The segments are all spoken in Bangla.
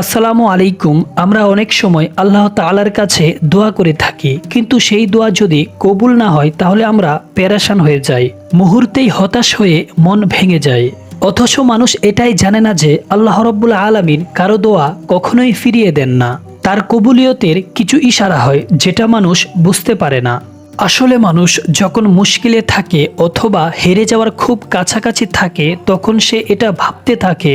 আসসালামু আলাইকুম, আমরা অনেক সময় আল্লাহ তাআলার কাছে দোয়া করে থাকি, কিন্তু সেই দোয়া যদি কবুল না হয়, তাহলে আমরা প্যারাসান হয়ে যাই, মুহূর্তেই হতাশ হয়ে মন ভেঙে যায় অথচ মানুষ এটাই জানে না যে আল্লাহ রব্বুল আলামিন কারও দোয়া কখনোই ফিরিয়ে দেন না। তার কবুলিয়তের কিছু ইশারা হয়, যেটা মানুষ বুঝতে পারে না। আসলে মানুষ যখন মুশকিলে থাকে অথবা হেরে যাওয়ার খুব কাছাকাছি থাকে, তখন সে এটা ভাবতে থাকে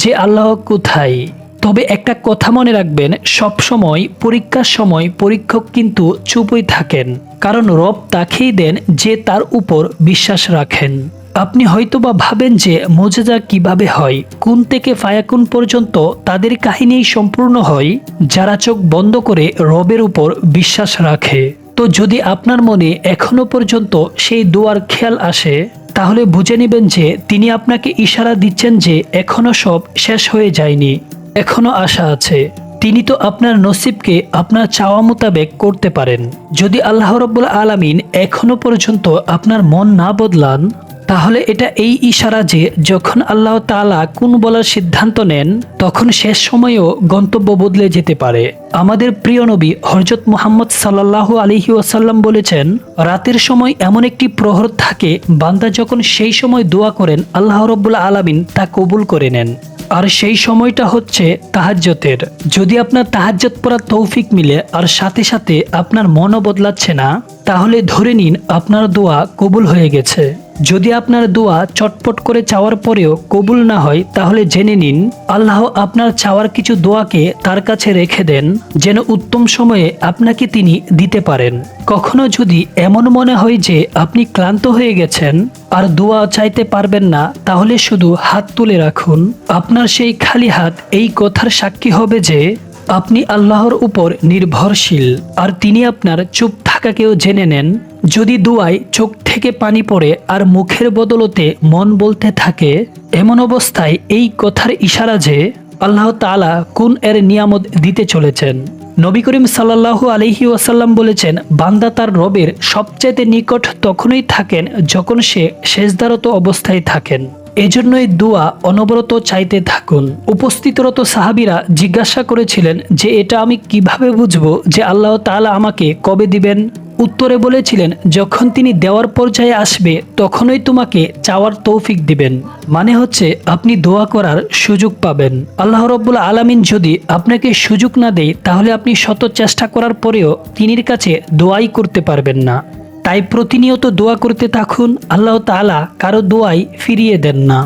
যে আল্লাহ কোথায়? তবে একটা কথা মনে রাখবেন, সব সময়, পরীক্ষার সময় পরীক্ষক কিন্তু চুপই থাকেন। কারণ রব তাকেই দেন যে তার উপর বিশ্বাস রাখেন। আপনি হয়তোবা ভাবেন যে মোজেজা কীভাবে হয়, কোন থেকে ফায়াকুন পর্যন্ত তাদের কাহিনী সম্পূর্ণ হয়, যারা চোখ বন্ধ করে রবের উপর বিশ্বাস রাখে। তো যদি আপনার মনে এখনও পর্যন্ত সেই দোয়ার খেয়াল আসে, তাহলে বুঝে নেবেন যে তিনি আপনাকে ইশারা দিচ্ছেন যে এখনও সব শেষ হয়ে যায়নি। এখনও আশা আছে। তিনি তো আপনার নসিবকে আপনার চাওয়া মোতাবেক করতে পারেন। যদি আল্লাহ রব্বুল আলামিন এখনও পর্যন্ত আপনার মন না বদলান, তাহলে এটা এই ইশারা যে যখন আল্লাহ তাআলা কোন বলার সিদ্ধান্ত নেন, তখন শেষ সময়েও গন্তব্য বদলে যেতে পারে। আমাদের প্রিয় নবী হরজত মুহাম্মদ সাল্লাহ আলহি ওয়াসাল্লাম বলেছেন, রাতের সময় এমন একটি প্রহর থাকে, বান্দা যখন সেই সময় দোয়া করেন, আল্লাহ রব্বুল আলামিন তা কবুল করে নেন। আর সেই সময়টা হচ্ছে তাহাজ্যতের। যদি আপনার তাহাজ্জত পড়ার তৌফিক মিলে আর সাথে সাথে আপনার মনও বদলাচ্ছে না, তাহলে ধরে নিন আপনার দোয়া কবুল হয়ে গেছে। যদি আপনার দোয়া চটপট করে চাওয়ার পরেও কবুল না হয়, তাহলে জেনে নিন, আল্লাহ আপনার চাওয়ার কিছু দোয়াকে তার কাছে রেখে দেন, যেন উত্তম সময়ে আপনাকে তিনি দিতে পারেন। কখনো যদি এমন মনে হয় যে আপনি ক্লান্ত হয়ে গেছেন আর দোয়া চাইতে পারবেন না, তাহলে শুধু হাত তুলে রাখুন। আপনার সেই খালি হাত এই কথার সাক্ষী হবে যে আপনি আল্লাহর উপর নির্ভরশীল, আর তিনি আপনার চুপ থাকাকেও জেনে নেন। যদি দুয়ায় চোখ থেকে পানি পড়ে আর মুখের বদলতে মন বলতে থাকে, এমন অবস্থায় এই কথার ইশারা যে আল্লাহ তাআলা কোন এর নিয়ামত দিতে চলেছেন? নবী করিম সাল্লাল্লাহু আলহি ওয়াসাল্লাম বলেছেন, বান্দা তার রবের সবচাইতে নিকট তখনই থাকেন যখন সে শেষদারত অবস্থায় থাকেন। এজন্যই দোয়া অনবরত চাইতে থাকুন। উপস্থিতরত সাহাবিরা জিজ্ঞাসা করেছিলেন যে, এটা আমি কীভাবে বুঝব যে আল্লাহ তাআলা আমাকে কবে দিবেন? উত্তরে বলেছিলেন, যখন তিনি দেওয়ার পর্যায়ে আসবে, তখনই তোমাকে চাওয়ার তৌফিক দিবেন। মানে হচ্ছে, আপনি দোয়া করার সুযোগ পাবেন। আল্লাহ রব্বুল আলামিন যদি আপনাকে সুযোগ না দেয়, তাহলে আপনি শত চেষ্টা করার পরেও তিনির কাছে দোয়াই করতে পারবেন না। তাই প্রতিনিয়ত দোয়া করতে থাকুন আল্লাহ তালা কারও দোয়াই ফিরিয়ে দেন না।